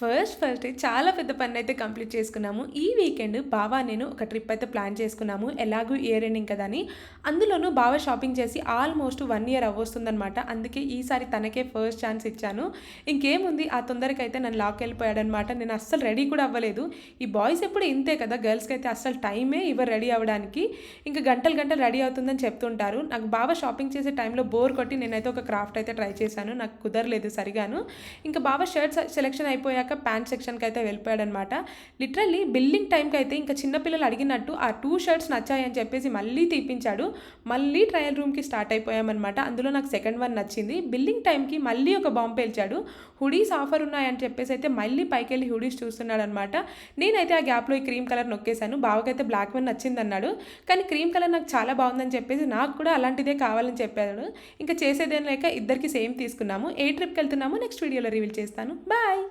First first చాలా పెద్ద పని అయితే కంప్లీట్ చేసుకున్నాము. ఈ వీకెండ్ బావా నేను ఒక ట్రిప్ అయితే ప్లాన్ చేసుకున్నాము. ఎలాగూ ఇయర్ ఎండింగ్ కదా అని. అందులోనూ బావ షాపింగ్ చేసి ఆల్మోస్ట్ వన్ ఇయర్ అవ్వొస్తుందనమాట అందుకే ఈసారి తనకే ఫస్ట్ ఛాన్స్ ఇచ్చాను. ఇంకేముంది? ఆ తొందరకి అయితే నన్ను లాక్ వెళ్ళిపోయాడనమాట నేను అస్సలు రెడీ కూడా అవ్వలేదు. ఈ బాయ్స్ ఎప్పుడు ఇంతే కదా? గర్ల్స్కి అయితే అస్సలు టైమే ఇవ్వరు రెడీ అవ్వడానికి. ఇంకా గంటలు గంటలు రెడీ అవుతుందని చెప్తుంటారు. నాకు బావ షాపింగ్ చేసే టైంలో బోర్ కొట్టి నేనైతే ఒక క్రాఫ్ట్ అయితే ట్రై చేశాను. నాకు కుదరలేదు సరిగాను. ఇంకా బావ షర్ట్స్ సెలెక్షన్ అయిపోయాక ప్యాంట్ సెక్షన్కి అయితే వెళ్ళిపోయాడనమాట. లిటరల్లీ బిల్లింగ్ టైంకి అయితే ఇంకా చిన్నపిల్లలు అడిగినట్టు ఆ టూ షర్ట్స్ నచ్చాయని చెప్పేసి మళ్ళీ తీపించాడు. మళ్ళీ ట్రయల్ రూమ్కి స్టార్ట్ అయిపోయామన్నమాట అందులో నాకు సెకండ్ వన్ నచ్చింది. బిల్లింగ్ టైంకి మళ్ళీ ఒక బాంబు పేల్చాడు. హుడీస్ ఆఫర్ ఉన్నాయని చెప్పేసి అయితే మళ్ళీ పైకి వెళ్ళి హుడీస్ చూస్తున్నాడు అనమాట నేనైతే ఆ గ్యాప్లో ఈ క్రీమ్ కలర్ నొక్కేశాను. బావకైతే బ్లాక్ వన్ నచ్చింది అన్నాడు కానీ క్రీమ్ కలర్ నాకు చాలా బాగుందని చెప్పేసి నాకు కూడా అలాంటిదే కావాలని చెప్పాడు. ఇంకా చేసేదేం లేక ఇద్దరికి సేమ్ తీసుకున్నాము. ఏ ట్రిప్కి వెళ్తున్నాము నెక్స్ట్ వీడియోలో రివీల్ చేస్తాను. బాయ్